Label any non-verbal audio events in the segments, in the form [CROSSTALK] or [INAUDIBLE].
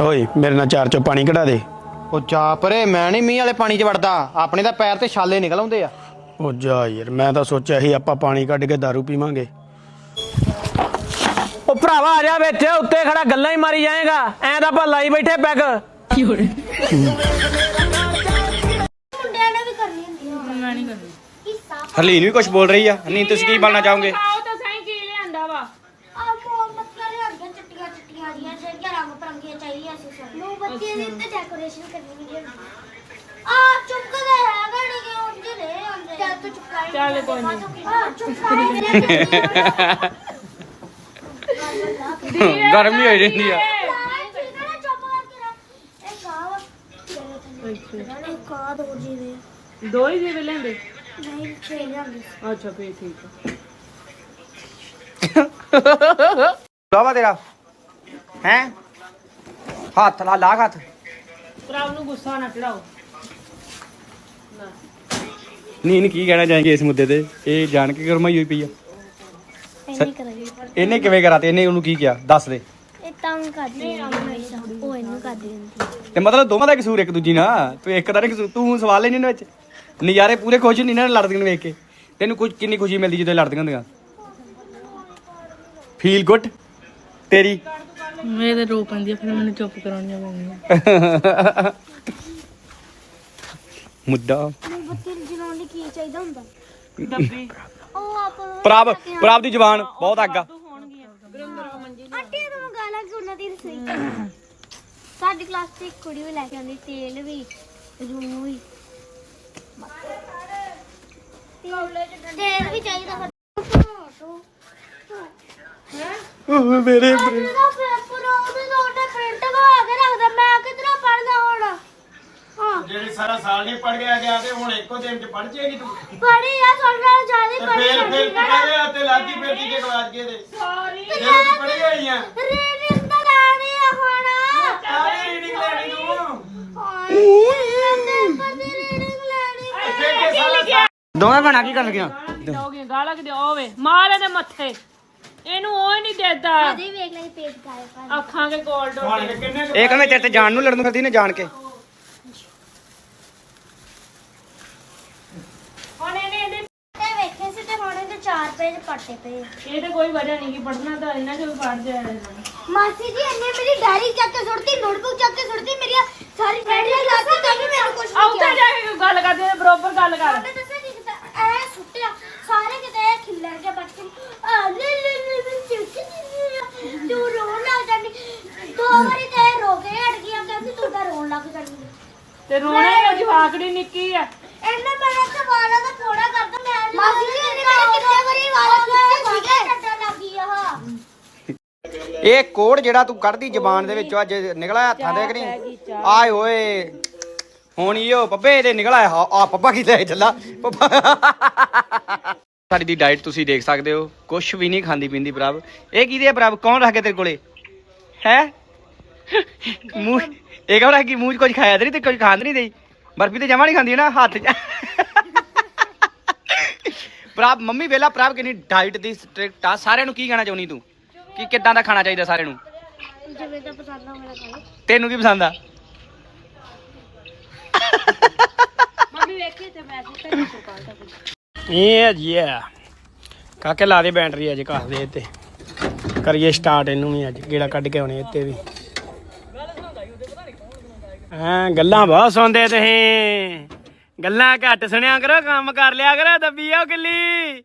ਓਏ ਮੇਰੇ ਨਾਲ ਚਾਰ ਚੋਂ ਪਾਣੀ ਕਢਾ ਦੇ। ਉਹ ਜਾ ਪਰੇ ਮੈਂ ਨਹੀਂ ਮੀਂਹ ਵਾਲੇ ਪਾਣੀ 'ਚ ਵੜਦਾ। ਆਪਣੇ ਤਾਂ ਪੈਰ ਤੇ ਛਾਲੇ ਨਿਕਲ ਆਉਂਦੇ ਆ। ਉਹ ਜਾ ਯਾਰ ਮੈਂ ਤਾਂ ਸੋਚਿਆ ਸੀ ਆਪਾਂ ਪਾਣੀ ਕੱਢ ਕੇ दारू ਪੀਵਾਂਗੇ। ਉਹ ਭਰਾਵਾ ਆ ਜਾ ਵਿੱਚ ਉੱਤੇ ਖੜਾ ਗੱਲਾਂ ਹੀ ਮਾਰੀ ਜਾਏਗਾ। ਐਂ ਤਾਂ ਆਪਾਂ ਲਾਈ ਬੈਠੇ ਪੈਗ। ਮੁੰਡਿਆਂ ਨੇ ਵੀ ਕਰਨੀ ਹੁੰਦੀ ਹੈ ਮੈਂ ਨਹੀਂ ਕਰਨੀ। ਹਿੱਸਾ ਹਰਲੀਨ ਵੀ ਕੁਝ ਬੋਲ ਰਹੀ ਆ। ਨਹੀਂ ਤੁਸੀਂ ਕੀ ਬਣਨਾ ਚਾਹੋਗੇ ਆਓ ਤਾਂ ਸਹੀ ਕੀ ਲਿਆਂਦਾ ਵਾ ਆ ਮੋਮਬੱਤੀਆਂ ਲਿਆਂਦੀਆਂ ਚਿੱਟੀਆਂ ਚਿੱਟੀਆਂ ਦੀਆਂ ਜਿਹੜੀਆਂ ਰੰਗ ਬਰੰਗੀਆਂ ਚਾਹੀਦੀਆਂ ਸੀ ਸਭ ਮੋਮਬੱਤੀਆਂ ਦੀ ਤੇ ਡੈਕੋਰੇਸ਼ਨ ਕਰਨੀ ਵੀ ਹੁੰਦੀ ਆ ਚੁੱਕਦੇ ਹੈਗਾ ਨਹੀਂ ਕਿ ਉਂਝ ਨੇ ਆਉਂਦੇ ਚੱਲ ਤੂੰ ਚੁੱਕਾਈ ਚੱਲ ਕੋਈ ਨੀ। [LAUGHS] ਗਰਮੀ ਹੋਈ ਰਹਿੰਦੀ ਆ। ਦੋ ਜੀ ਦੇ ਦੋ ਹੀ ਜੀਵੇ ਲੈਂਦੇ? ਨਹੀਂ ਛੇ ਲਿਆਂਦੇ ਅੱਛਾ ਫੇਰ ਠੀਕ ਆ। ਲਾਵਾ ਤੇਰਾ। ਹੈ? ਹੱਥ ਲਾ ਲਾ ਹੱਥ। ਭਰਾ ਨੂੰ ਗੁੱਸਾ ਨਾ ਚੜਾਓ। ਨੀਨ ਕੀ ਕਹਿਣਾ ਚਾਹੀਏ ਇਸ ਮੁੱਦੇ ਤੇ? ਇਹ ਜਾਣ ਕੇ ਗਰਮਾਈ ਹੋਈ ਪਈ ਆ। ਇਹਨੇ ਕਿਵੇਂ ਕਰਾਤੇ ਇਹਨੇ ਉਹਨੂੰ ਕੀ ਕਿਹਾ? ਦੱਸ ਦੇ। ਇਹ ਤੰਗ ਕਰਦੀ ਹੁੰਦੀ ਹਮੇਸ਼ਾ। ਉਹ ਇਹਨੂੰ ਕਰਦੀ ਹੁੰਦੀ ਤੇ ਮਤਲਬ ਦੋਵਾਂ ਦਾ ਕਸੂਰ ਇੱਕ ਦੂਜੀ ਨਾਲ। ਤੂੰ ਇੱਕ ਦਾ ਨਹੀਂ ਕਸੂਰ ਤੂੰ ਸਵਾਲ ਲੈਣੀ ਇਹਨਾਂ ਵਿੱਚ। ਨਜ਼ਾਰੇ ਪੂਰੇ ਖੁਸ਼ ਨਹੀਂ ਨਾ ਲੜਦੀਆਂ ਨੂੰ ਵੇਖ ਕੇ। ਤੈਨੂੰ ਕੁਝ ਕਿੰਨੀ ਖੁਸ਼ੀ ਮਿਲਦੀ ਜਦੋਂ ਇਹ ਲੜਦੀਆਂ ਹੁੰਦੀਆਂ? ਫੀਲ ਗੁੱਡ ਤੇਰੀ? ਮੇਰੇ ਤੇ ਰੋ ਪੈਂਦੀ ਆ ਫਿਰ ਮੈਨੂੰ ਚੁੱਪ ਕਰਾਉਣੀਆਂ ਪੈਂਦੀਆਂ। [LAUGHS] ਮੁੱਦਾ। ਬੱਤੀ ਚਾਹੀਦਾ ਹੁੰਦਾ। ਡੱਬੀ। ਉਹ ਆਪ ਪ੍ਰਭ ਪ੍ਰਭ ਦੀ ਜ਼ਬਾਨ ਬਹੁਤ ਅੱਗ ਆ। ਆਂਟੀ ਨੂੰ ਗਾਲਾਂ ਕਿ ਉਹਨਾਂ ਦੀ ਰਸੋਈ ਚ? ਸਾਡੀ ਕਲਾਸ 'ਚ ਇੱਕ ਕੁੜੀ ਵੀ ਲੈ ਕੇ ਆਉਂਦੀ ਤੇਲ ਵੀ ਰੂ ਵੀ। ਤੇਲ ਵੀ ਚਾਹੀਦਾ ਓਹ ਮੇਰੇ ਮੇਰਾ ਪੇਪਰ ਉਹਦੇ ਨੋਟੇ ਪ੍ਰਿੰਟ ਕਰਾ ਕੇ ਰੱਖਦਾ ਮੈਂ ਕਿਧਰੋਂ ਪੜਦਾ ਹੁਣ ਹਾਂ ਜਿਹੜੇ ਸਾਰਾ ਸਾਲ ਨਹੀਂ ਪੜ ਗਿਆ ਗਿਆ ਤੇ ਹੁਣ ਇੱਕੋ ਦਿਨ ਚ ਪੜ ਜਾਏਗੀ ਤੂੰ। ਪੜੀ ਆ ਤੁਹਾਡੇ ਨਾਲ ਜ਼ਿਆਦਾ ਪੜੀ ਫੇਰ ਫੇਰ ਪੜਿਆ ਤੇ ਲਾਗੀ ਫੇਰ ਟੀਕੇ ਗਵਾਚ ਗਏ ਤੇ ਜੇ ਤੂੰ ਪੜ ਗਈਆਂ ਰੀਡਿੰਗ ਤਾਂ ਲੈਣੀ ਆ ਹੁਣ। ਆਰੇ ਰੀਡਿੰਗ ਲੈਣੀ ਤੂੰ? ਪੇਪਰ ਦੀ ਰੀਡਿੰਗ ਲੈਣੀ ਕੇ ਸਾਲਾ ਦੋਵੇਂ ਬਣਾ ਕੀ ਕਰ ਲਗੀਆਂ? ਦੋਗੇ ਗਾਲਾਂ ਕਿਤੇ ਓਵੇ। ਮਾਰ ਇਹਦੇ ਮੱਥੇ। ਇਹਨੂੰ ਉਹ ਹੀ ਨਹੀਂ ਦੇਦਾ। ਕਦੇ ਵੇਖ ਲਈ ਪੇਜ ਗਾਇਬ ਅੱਖਾਂ ਕੇ ਕੋਲ ਡੋ ਹੁਣ ਕਿੰਨੇ ਕੁ ਇਹ ਕਹਿੰਦੇ ਤੇਰੇ ਤੇ ਜਾਣ ਨੂੰ ਲੜਨ ਨੂੰ ਫਿਰਦੀ ਨੇ ਜਾਣ ਕੇ। ਹੁਣ ਇਹਨੇ ਇਹਦੇ ਤੇ ਵੇਖੇ ਸੀ ਤੇ ਹੁਣ ਇਹਦੇ ਚਾਰ ਪੇਜ ਪੜਤੇ ਪਏ ਇਹ ਤੇ ਕੋਈ ਵਜ੍ਹਾ ਨਹੀਂ ਕਿ ਪੜਨਾ ਤਾਂ ਇਹਨਾਂ ਚੋਂ ਪੜ ਨੇ। ਮਾਸੀ ਜੀ ਇਹਨੇ ਮੇਰੀ ਡਾਇਰੀ ਚੱਕ ਕੇ ਸੁੱਟਦੀ ਨੋਟਬੁੱਕ ਚੱਕ ਕੇ ਸੁੱਟਦੀ ਮੇਰੀਆਂ ਸਾਰੀ ਡਾਇਰੀਆਂ ਲਾ ਕੇ ਤਾਂ ਵੀ ਮੈਨੂੰ ਕੁਝ ਆ ਨਹੀਂ ਉੱਤੇ ਜਾ ਕੇ ਗੱਲ ਕਰਦੇ ਨੇ ਬਰੋਬਰ ਗੱਲ ਕਰ। ਉਹਨੇ ਦੱਸਿਆ ਨਹੀਂ ਕਿਤਾ ਐ ਸੁੱਟਿਆ ਸਾਰੇ ਕਿਤੇ ਖਿੱਲਰ ਕੇ ਬਚ ਆ ਲੈ ਲੈ ਲੈ ਲੈ ਚੁੱਕ ਤੂੰ ਰੋਣ ਲੱਗ ਜਾਂਦੀ। ਦੋ ਵਾਰੀ ਤੇ ਇਹ ਰੋ ਕੇ ਹਟ ਗਿਆ ਕਹਿੰਦੀ ਤੂੰ ਤਾਂ ਰੋਣ ਲੱਗ ਜਾਂਦੀ। ਤੇ ਰੋਣਾ ਹੀ ਜਵਾਕੜੀ ਨਿੱਕੀ ਆ। ਇਹਨੇ ਮੇਰੇ ਤੇ ਵਾਲਾ ਦਾ ਥੋੜਾ ਕਰਦਾ ਮੈਂ ਮਾਸੀ ਜੀ ਇਹਨੇ ਮੇਰੇ ਕਿੰਨੇ ਵਾਰੀ ਵਾਲਾ ਕੀਤੇ ਸੀਗੇ? ਟੱਟਾ ਲੱਗੀ ਆ ਇਹ ਕੋਡ ਜਿਹੜਾ ਤੂੰ ਕੱਢਦੀ ਜ਼ਬਾਨ ਦੇ ਵਿੱਚੋਂ ਅੱਜ ਨਿਕਲਿਆ ਹੱਥਾਂ ਦੇ ਕਿ ਨਹੀਂ? ਆਏ ਹੋਏ। ਹੁਣ ਇਹੋ ਪੱਪੇ ਦੇ ਨਿਕਲਿਆ ਆ ਪੱਪਾ ਕੀ ਲੈ ਚੱਲਾ? ਪੱਪਾ ਸਾਡੀ ਦੀ ਡਾਈਟ ਤੁਸੀਂ ਦੇਖ ਸਕਦੇ ਹੋ ਕੁਝ ਵੀ ਨਹੀਂ ਖਾਂਦੀ ਪੀਂਦੀ ਪ੍ਰਭ। ਇਹ ਕਿਹਦੀ ਹੈ ਪ੍ਰਭ? ਕੌਣ ਰੱਖ ਕੇ ਤੇਰੇ ਕੋਲੇ? ਹੈ? ਮੂੰਹ ਇਹ ਕੌਣ ਰੱਖ ਕੇ ਮੂੰਹ 'ਚ ਕੁਝ ਖਾਇਆ ਤੇ ਨਹੀਂ ਤੇ ਕੁਝ ਖਾਂਦ ਨਹੀਂ ਦੇਈ? ਬਰਫੀ ਤੇ ਜਮਾ ਨਹੀਂ ਖਾਂਦੀ ਨਾ ਹੱਥ 'ਚ। ਪ੍ਰਭ ਮੰਮੀ ਵੇਲਾ ਪ੍ਰਭ ਕਿੰਨੀ ਡਾਈਟ ਦੀ ਸਟ੍ਰਿਕਟ ਆ। ਸਾਰਿਆਂ ਨੂੰ ਕੀ ਕਹਿਣਾ ਚਾਹੁੰਦੀ ਤੂੰ? ਕਿ ਕਿੱਦਾਂ ਦਾ ਖਾਣਾ ਚਾਹੀਦਾ ਸਾਰਿਆਂ ਨੂੰ? ਜਿਵੇਂ ਤਾਂ ਪਸੰਦ ਆ ਮੇਰਾ ਖਾਓ ਤੈਨੂੰ ਕੀ ਪਸੰਦ ਆ? ਮੰਮੀ ਵੇਖੀ ਤੇ ਮੈਂ ਤੇ ਇਹ ਜੀ ਆ ਕਾਕੇ ਲਾ ਦੇ ਬੈਟਰੀ ਅੱਜ ਕੱਸ ਦੇ ਤੇ। ਕਰੀਏ ਸਟਾਰਟ ਇਹਨੂੰ ਵੀ ਅੱਜ ਗੇੜਾ ਕੱਢ ਕੇ ਆਉਣੇ ਇੱਥੇ ਵੀ। ਹਾਂ, ਗੱਲਾਂ ਬਹੁਤ ਸੁਣਦੇ ਤੁਸੀਂ। ਗੱਲਾਂ ਘੱਟ ਸੁਣਿਆ ਕਰੋ, ਕੰਮ ਕਰ ਲਿਆ ਕਰੋ, ਦੱਬੀ ਆਓ ਕਿੱਲੀ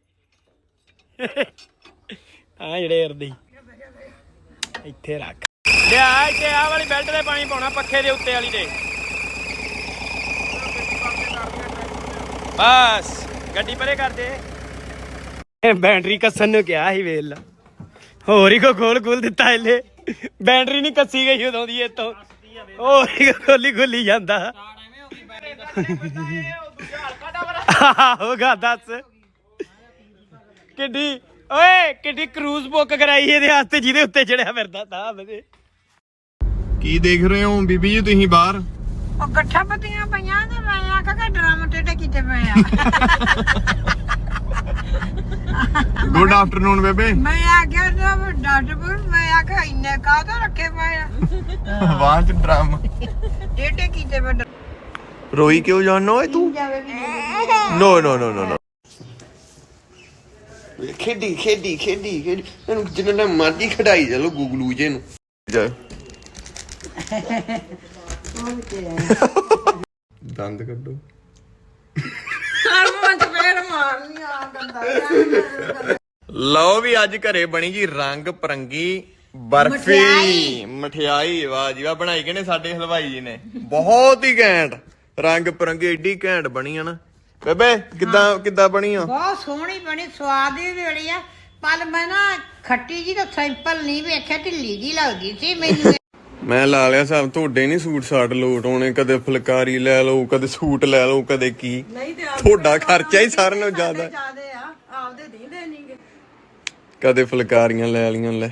ਆ ਜਿਹੜੇ ਅਰਦੀ। ਇੱਥੇ ਰੱਖ। ਲਿਆ, ਇੱਥੇ ਆ ਵਾਲੀ ਬੈਲਟ ਤੇ ਪਾਣੀ ਪਾਉਣਾ, ਪੱਖੇ ਦੇ ਉੱਤੇ ਵਾਲੀ ਤੇ। ਬਸ, ਗੱਡੀ ਪਰੇ ਕਰ ਦੇ। ਇਹ ਬੈਟਰੀ ਕੱਸਣ ਨੂੰ ਕਿਹਾ ਸੀ ਵੇਲ ਹੋਰ ਹੀ ਕੋ ਖੋਲ ਖੋਲ ਦਿੱਤਾ ਇਹਲੇ ਬੈਟਰੀ ਨਹੀਂ ਕੱਸੀ ਗਈ ਉਦੋਂ ਦੀ ਇਤੋਂ ਹੋਰ ਹੀ ਖੋਲੀ ਖੋਲੀ ਜਾਂਦਾ। ਹੋਗਾ ਦੱਸ। ਕਿੱਡੀ ਓਏ ਕਿੱਡੀ ਕਰੂਜ਼ ਬੁੱਕ ਕਰਾਈ ਇਹਦੇ ਵਾਸਤੇ ਜਿਹਦੇ ਉੱਤੇ ਚੜਿਆ ਫਿਰਦਾ ਤਾਂ ਬਦੇ ਕੀ ਦੇਖ ਰਹੇ ਹੋ ਬੀਬੀ ਜੀ ਤੁਸੀਂ ਬਾਹਰ? ਉਹ ਗੱਠਾ ਪੱਤੀਆਂ ਪਈਆਂ ਤੇ ਮੈਂ ਕਿ ਡਰਮ ਟੇਟੇ ਕੀਤੇ ਪਏ ਆ। [LAUGHS] ਗੁੱਡ ਆਫਟਰਨੂਨ ਬੇਬੇ ਮੈਂ ਆ ਗਿਆ ਨਾ ਡਾਕਟਰ ਮੈਂ ਆ ਕੇ ਇੰਨੇ ਕਾਹਦਾ ਰੱਖੇ ਪਏ ਆ। ਵਾਹ ਚ ਡਰਮ। ਡੇਡੇ ਕੀਤੇ ਮੈਂ ਰੋਈ ਕਿਉਂ ਜਾਨੋ ਓਏ ਤੂੰ? ਨੋ ਨੋ ਨੋ ਨੋ ਨੋ ਖੇਡੀ ਖੇਡੀ ਖੇਡੀ ਖੇਡੀ। ਇਹਨੂੰ ਜਿੰਨਾ ਮਰਜ਼ੀ ਖੜਾਈ ਚਲੋ ਗੂਗਲੂ ਜੇ ਨੂੰ। ਜਾ। ਦੰਦ ਕੱਢੋ। ਚ ਆ ਗੰਦਾ ਲਓ ਵੀ ਅੱਜ ਘਰੇ ਬਣੀ ਜੀ ਰੰਗ ਪਰੰਗੀ ਬਰਫੀ। ਮਠਿਆਈ। ਵਾਹ ਜੀ ਵਾਹ। ਬਣਾਈ ਕਿਨੇ ਸਾਡੇ ਹਲਵਾਈ ਜੀ ਨੇ। ਬਹੁਤ ਹੀ ਘੈਂਟ। ਰੰਗ ਪਰੰਗੀ ਏਡੀ ਘੈਂਟ ਬਣੀ ਆ ਨਾ। ਬੇਬੇ ਕਿੱਦਾਂ ਕਿੱਦਾਂ ਬਣੀ ਆ? ਬਹੁਤ ਸੋਹਣੀ ਬਣੀ ਸਵਾਦ ਵੀ ਬੜੀ ਆ। ਪਰ ਮੈਂ ਨਾ ਖੱਟੀ ਜੀ ਤਾਂ ਸਿੰਪਲ ਨਹੀਂ ਵੇਖਿਆ ਢਿੱਲੀ ਜੀ ਲੱਗਦੀ ਸੀ ਮੈਨੂੰ ਮੈਂ ਲਾ ਲਿਆ ਸਭ ਤੁਹਾਡੇ ਨਹੀਂ ਸੂਟ ਸਾਟ ਲੋਟ ਆਉਣੇ ਕਦੇ ਫੁਲਕਾਰੀ ਲੈ ਲਓ ਕਦੇ ਸੂਟ ਲੈ ਲਓ ਕਦੇ ਕੀ। ਤੁਹਾਡਾ ਖਰਚਾ ਹੀ ਸਾਰਿਆਂ ਨਾਲੋਂ ਜ਼ਿਆਦਾ। ਜਿਆਦੇ ਆ ਆਪਦੇ ਦੀਂਦੇ ਨਹੀਂਗੇ ਕਦੇ ਫੁਲਕਾਰੀਆਂ ਲੈ ਲੀਆਂ ਲੈ।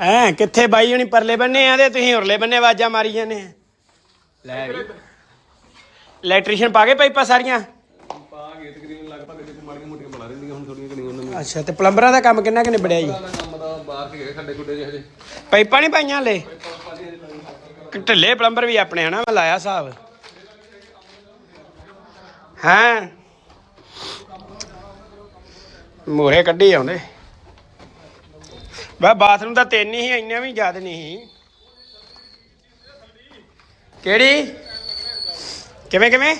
ਐ ਕਿੱਥੇ ਬਾਈ ਹੁਣੀ ਪਰਲੇ ਬੰਨੇ ਆ ਤੇ ਤੁਸੀਂ ਉਰਲੇ ਬੰਨੇ ਆਵਾਜ਼ਾਂ ਮਾਰੀ ਜਾਂਦੇ ਆ? ਲੈ ਵੀ। ਇਲੈਕਟ੍ਰੀਸ਼ੀਅਨ ਪਾ ਕੇ ਪਾਈਪਾਂ ਸਾਰੀਆਂ? ਅੱਛਾ ਤੇ ਪਲੰਬਰਾਂ ਦਾ ਕੰਮ ਕਿੰਨਾ ਕਿ ਨਿਬੜਿਆ ਜੀ? ਪਾਈਪਾਂ ਨਹੀਂ ਪਾਈਆਂ ਹਲੇ? ਢਿੱਲੇ ਪਲੰਬਰ ਵੀ ਆਪਣੇ ਹਨਾ, ਮੈਂ ਲਾਇਆ ਹਿਸਾਬ। ਹਾਂ? ਮੋਰੇ ਕੱਢੀ ਆਉਂਦੇ। ਬਾ ਬਾਥਰੂਮ ਦਾ ਤਿੰਨ ਹੀ, ਇੰਨੇ ਵੀ ਜ਼ਿਆਦਾ ਨਹੀਂ ਸੀ। ਕਿਹੜੀ? ਕਿਵੇਂ ਕਿਵੇਂ?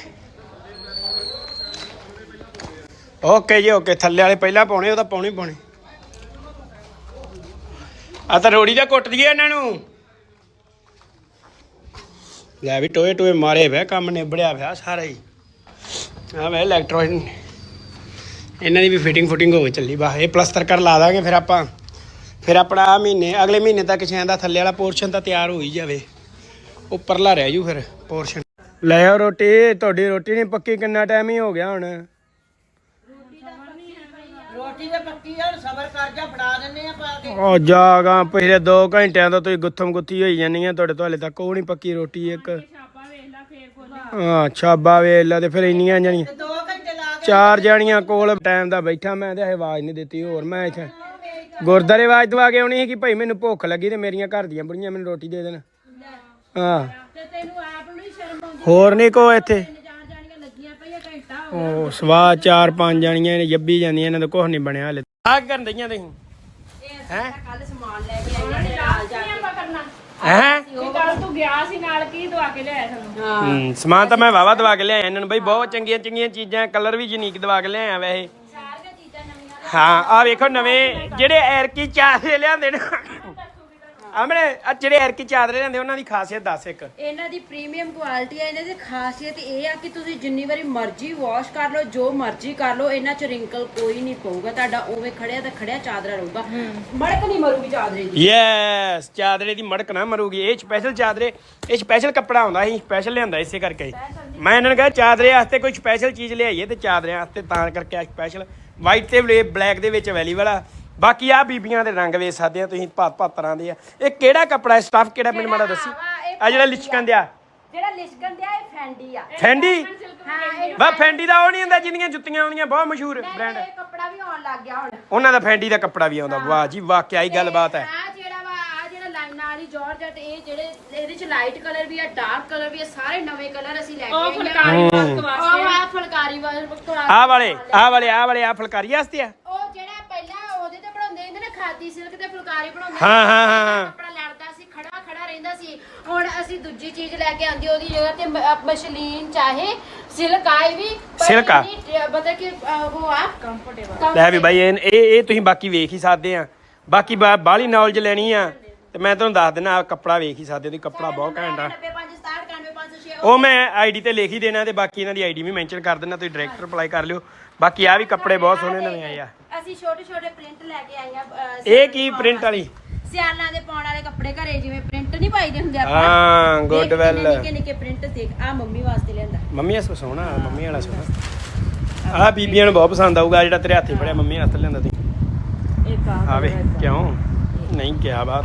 ਓਕੇ ਜੀ, ਓਕੇ। ਥੱਲੇ ਵਾਲੇ ਪਹਿਲਾਂ ਪਾਉਣੇ, ਉਹ ਤਾਂ ਪਾਉਣੇ ਪਾਉਣੇ। ਆ ਤਾਂ ਰੋੜੀ ਦਾ ਕੁੱਟ ਦਈਏ ਇਹਨਾਂ ਨੂੰ। ਲੈ ਵੀ ਟੋਏ ਟੋਏ ਮਾਰੇ ਵੇ, ਕੰਮ ਨਿਬੜਿਆ ਪਿਆ ਸਾਰਾ ਹੀ। ਆ ਵੇ ਇਲੈਕਟ੍ਰੋਨ ਇਹਨਾਂ ਦੀ ਵੀ ਫਿਟਿੰਗ ਫੁਟਿੰਗ ਹੋਵੇ ਚੱਲੀ ਬਾ ਇਹ ਪਲਸਤਰ ਕਰ ਲਾ ਦਾਂਗੇ ਫਿਰ ਆਪਾਂ। ਫਿਰ ਆਪਣਾ ਆਹ ਮਹੀਨੇ, ਅਗਲੇ ਮਹੀਨੇ ਤੱਕ ਸ਼ਾਇਦ ਦਾ ਥੱਲੇ ਵਾਲਾ ਪੋਰਸ਼ਨ ਤਾਂ ਤਿਆਰ ਹੋ ਹੀ ਜਾਵੇ। ਉੱਪਰਲਾ ਰਹਿ ਜੂ ਫਿਰ ਪੋਰਸ਼ਨ ਲੈ ਆਓ ਰੋਟੀ, ਤੁਹਾਡੀ ਰੋਟੀ ਨਹੀਂ ਪੱਕੀ, ਕਿੰਨਾ ਟਾਈਮ ਹੀ ਹੋ ਗਿਆ ਹੁਣ। ਰੋਟੀ ਤੇ ਪੱਕੀ ਆ ਸਬਰ ਕਰ ਜਾ ਫੜਾ ਦਿੰਨੇ ਆ ਪਾ ਕੇ। ਉਹ ਜਾਗਾ ਪਿਛਲੇ 2 ਘੰਟਿਆਂ ਤੋਂ ਤੁਸੀਂ ਗੁੱਥਮ ਗੁੱਥੀ ਹੋਈ ਜਾਂਦੀਆਂ ਤੁਹਾਡੇ ਤੋਂ ਹਲੇ ਤੱਕ ਉਹ ਨਹੀਂ ਪੱਕੀ ਰੋਟੀ ਇੱਕ। ਹਾਂ ਛਾਬਾ ਵੇਖ ਲਾ ਤੇ ਫਿਰ ਇੰਨੀਆਂ ਜਾਣੀਆਂ। ਦੋ ਘੰਟੇ ਲਾ ਚਾਰ ਜਾਣੀਆਂ ਕੋਲ ਟਾਈਮ ਦਾ ਬੈਠਾ ਮੈਂ ਤੇ ਆਵਾਜ਼ ਨਹੀਂ ਦਿੱਤੀ ਹੋਰ ਮੈਂ ਇੱਥੇ ਗੁਰਦਾਰੇ ਆਵਾਜ਼ ਦਵਾ ਕੇ ਆਉਣੀ ਸੀ ਕਿ ਭਾਈ ਮੈਨੂੰ ਭੁੱਖ ਲੱਗੀ ਤੇ ਮੇਰੀਆਂ ਘਰ ਦੀਆਂ ਬੁੜੀਆਂ ਮੈਨੂੰ ਰੋਟੀ ਦੇ ਦੇਣ। ਹਾਂ। ਤੇ ਤੈਨੂੰ ਆਪ ਨੂੰ ਹੀ ਸ਼ਰਮ ਆਉਂਦੀ। ਹੋਰ ਨਹੀਂ ਕੋ ਇੱਥੇ ਚਾਰ ਜਾਣੀਆਂ ਲੱਗੀਆਂ ਪਈਆਂ ਘੰਟਾ ਉਹ ਸਵਾ ਚਾਰ ਪੰਜ ਜਾਣੀਆਂ ਨੇ ਜੱਬੀ ਜਾਂਦੀਆਂ ਇਹਨਾਂ ਦਾ ਕੁਝ ਨਹੀਂ ਬਣਿਆ ਹਲੇ। ਆ ਕੀ ਕਰਨ ਦਈਆਂ ਤੁਸੀਂ? ਹੈ? ਹੈ? ਉਹ ਕੱਲ ਤੂੰ ਗਿਆ ਸੀ ਨਾਲ ਕੀ ਦਵਾ ਕੇ ਲਿਆਇਆ ਸਾਨੂੰ? ਹੂੰ ਸਮਾਨ ਤਾਂ ਮੈਂ ਵਾਵਾ ਦਵਾ ਕੇ ਲਿਆਇਆ ਇਹਨਾਂ ਨੂੰ ਬਈ ਬਹੁਤ ਚੰਗੀਆਂ ਚੰਗੀਆਂ ਚੀਜ਼ਾਂ ਕਲਰ ਵੀ ਯੂਨੀਕ ਦਵਾ ਕੇ ਲਿਆਇਆ ਵੈਸੇ। ਹਾਂ ਆ ਵੇਖੋ ਨਵੇਂ ਜਿਹੜੇ ਐਰਕੀ ਚਾਦਰੇ ਲਿਆਂਦੇ ਨੇ ਆਮਣੇ ਆ ਜਿਹੜੇ ਐਰਕੀ ਚਾਦਰੇ ਲਿਆਂਦੇ ਉਹਨਾਂ ਦੀ ਖਾਸੀਅਤ ਦੱਸ ਇੱਕ। ਇਹਨਾਂ ਦੀ ਪ੍ਰੀਮੀਅਮ ਕੁਆਲਿਟੀ ਹੈ ਇਹਨਾਂ ਦੀ ਖਾਸੀਅਤ ਇਹ ਆ ਕਿ ਤੁਸੀਂ ਜਿੰਨੀ ਵਾਰੀ ਮਰਜ਼ੀ ਵਾਸ਼ ਕਰ ਲਓ ਜੋ ਮਰਜ਼ੀ ਕਰ ਲਓ ਇਹਨਾਂ ਚ ਰਿੰਕਲ ਕੋਈ ਨਹੀਂ ਪਊਗਾ ਤੁਹਾਡਾ ਉਵੇਂ ਖੜਿਆ ਤਾਂ ਖੜਿਆ ਚਾਦਰਾ ਰਹੂਗਾ। ਮੜਕ ਨਹੀਂ ਮਰੂਗੀ ਚਾਦਰੇ ਦੀ। ਯੈਸ ਚਾਦਰੇ ਦੀ ਮੜਕ ਨਾ ਮਰੂਗੀ। ਇਹ ਸਪੈਸ਼ਲ ਚਾਦਰੇ ਇਹ ਸਪੈਸ਼ਲ ਕੱਪੜਾ ਹੁੰਦਾ ਸੀ ਸਪੈਸ਼ਲ ਲਿਆਂਦਾ ਇਸੇ ਕਰਕੇ। ਮੈਂ ਇਹਨਾਂ ਨੂੰ ਕਿਹਾ ਚਾਦਰੇ ਵਾਸਤੇ ਕੋਈ ਸਪੈਸ਼ਲ ਚੀਜ਼ ਲਿਆਈਏ ਤੇ ਚਾਦਰਿਆਂ ਵਾਸਤੇ ਤਾਂ ਕਰਕੇ ਸਪੈਸ਼ਲ ਵਾਈਟ ਤੇ ਬਲੈਕ ਦੇ ਵਿੱਚ ਅਵੇਲੇਬਲ ਆ। ਬਾਕੀ ਆ ਬੀਬੀਆਂ ਦੇ ਰੰਗ ਵੇਖ ਸਕਦੇ ਆ ਤੁਸੀਂ ਭਾਤ ਭਾਤ ਤਰ੍ਹਾਂ ਦੇ ਆ। ਇਹ ਕਿਹੜਾ ਕੱਪੜਾ ਹੈ? ਸਟਫ ਕਿਹੜਾ ਮੈਨੂੰ ਮਾੜਾ ਦੱਸੀ? ਆ ਜਿਹੜਾ ਲਿਚਕਣ ਦਿਆ। ਜਿਹੜਾ ਲਿਸ਼ਕਣ ਦਿਆ ਇਹ ਫੈਂਡੀ ਆ। ਫੈਂਡੀ? ਹਾਂ ਵਾ ਫੈਂਡੀ ਦਾ ਉਹ ਨਹੀਂ ਹੁੰਦਾ ਜਿਹਦੀਆਂ ਜੁੱਤੀਆਂ ਆਉਂਦੀਆਂ ਬਹੁਤ ਮਸ਼ਹੂਰ ਬ੍ਰਾਂਡ ਇਹ ਕੱਪੜਾ ਵੀ ਆਉਣ ਲੱਗ ਗਿਆ ਹੁਣ। ਉਹਨਾਂ ਦਾ ਫੈਂਡੀ ਦਾ ਕੱਪੜਾ ਵੀ ਆਉਂਦਾ। ਵਾਹ ਜੀ ਵਾਹ ਕੀ ਗੱਲਬਾਤ ਹੈ। ਆ ਜਿਹੜਾ ਵਾ ਆ ਜਿਹੜਾ ਲਾਈਨਾਂ ਵਾਲੀ ਜਾਰਜਟ ਇਹ ਜਿਹੜੇ ਇਹਦੇ ਚ ਲਾਈਟ ਕਲਰ ਵੀ ਆ ਡਾਰਕ ਕਲਰ ਵੀ ਆ ਸਾਰੇ ਨਵੇਂ ਕਲਰ ਅਸੀਂ ਲੈ ਕੇ ਆਏ ਫੁਲਕਾਰੀ ਆ ਵਾਸਤੇ ਉਹ ਆ ਫੁਲਕਾਰੀ ਵਾਲਾ ਆਹ ਵਾਲੇ ਆਹ ਵਾਲੇ ਆਹ ਵਾਲੇ ਆ ਫੁਲਕਾਰੀ ਵਾਸਤੇ ਆ ਉਹ ਜਿਹੜਾ ਪਹਿਲਾਂ ਉਹਦੇ ਤੇ ਬਣਾਉਂਦੇ ਹੁੰਦੇ ਨੇ ਖਾਦੀ ਸਿਲਕ ਤੇ ਫੁਲਕਾਰੀ ਬਣਾਉਂਦੇ ਹਾਂ, ਸੀ, ਹਾਂ, ਹਾਂ, ਹਾਂ। ਕੱਪੜਾ ਲੜਦਾ ਸੀ ਖੜਾ ਖੜਾ ਰਹਿੰਦਾ ਸੀ। ਹੁਣ ਅਸੀਂ ਦੂਜੀ ਚੀਜ਼ ਲੈ ਕੇ ਆਂਦੀ ਉਹਦੀ ਜਗ੍ਹਾ ਤੇ ਮ- ਅਹ ਮਸ਼ਲੀਨ ਚਾਹੇ ਸਿਲਕ ਆਈ ਵੀ ਪਰ ਸਿਲਕ ਆ। ਇੰਨੀ, ਅਹ, ਮਤਲਬ ਕਿ ਅਹ, ਉਹ ਆ ਕੰਫਰਟੇਬਲ ਲੈ ਵੀ ਬਾਈ ਇਹ ਇਹ ਇਹ ਤੁਸੀਂ ਬਾਕੀ ਵੇਖ ਹੀ ਸਕਦੇ ਆ। ਬਾਕੀ ਬਾਹਲੀ ਨੌਲੇਜ ਲੈਣੀ ਆ। ਤੇ ਮੈਂ ਤੁਹਾਨੂੰ ਦੱਸ ਦਿੰਦਾ ਕੱਪੜਾ ਵੇਖ ਹੀ ਸਕਦੇ ਹੋ ਤੁਸੀਂ ਕੱਪੜਾ ਬਹੁਤ ਘੈਂਟ ਆ। 9567 ਉਹ ਮੈਂ ਆਈਡੀ ਤੇ ਲਿਖ ਹੀ ਦੇਣਾ ਤੇ ਬਾਕੀ ਇਹਨਾਂ ਦੀ ਆਈਡੀ ਵੀ ਮੈਂਸ਼ਨ ਕਰ ਦੇਣਾ ਤੁਸੀਂ ਡਾਇਰੈਕਟ ਰਿਪਲਾਈ ਕਰ ਲਿਓ। ਬਾਕੀ ਆ ਵੀ ਕੱਪੜੇ ਬਹੁਤ ਸੋਹਣੇ ਨਵੇਂ ਆਏ ਆ। ਅਸੀਂ ਛੋਟੇ ਛੋਟੇ ਪ੍ਰਿੰਟ ਲੈ ਕੇ ਆਏ ਆ ਅਹ, ਇਹ ਕੀ ਪ੍ਰਿੰਟ ਵਾਲੀ? ਸਿਆਲਾਂ ਦੇ ਪਾਉਣ ਵਾਲੇ ਕੱਪੜੇ ਘਰੇ ਜਿਵੇਂ ਪ੍ਰਿੰਟ ਨਹੀਂ ਪਾਈਦੇ ਹੁੰਦੇ ਆਪਾਂ। ਹਾਂ ਗੁੱਡ ਦੇਖ ਵੈਲ ਕਿੰਨੇ ਨਿੱਕੇ ਨਿੱਕੇ ਪ੍ਰਿੰਟ ਦੇਖ ਆ ਮੰਮੀ ਵਾਸਤੇ ਲਿਆਂਦਾ। ਮੰਮੀ ਆ ਸੋਹਣਾ ਮੰਮੀ ਵਾਲਾ ਸੋਹਣਾ। ਆ ਬੀਬੀਆਂ ਨੂੰ ਬਹੁਤ ਪਸੰਦ ਆਊਗਾ ਜਿਹੜਾ ਤੇਰੇ ਹੱਥੇ ਫੜਿਆ ਮੰਮੀ ਵਾਸਤੇ ਲਿਆਂਦਾ ਤੂੰ ਇੱਕ ਆ। ਆਵੇ ਕਿਉਂ? ਨਹੀਂ ਕਿਹਾ ਬਾਤ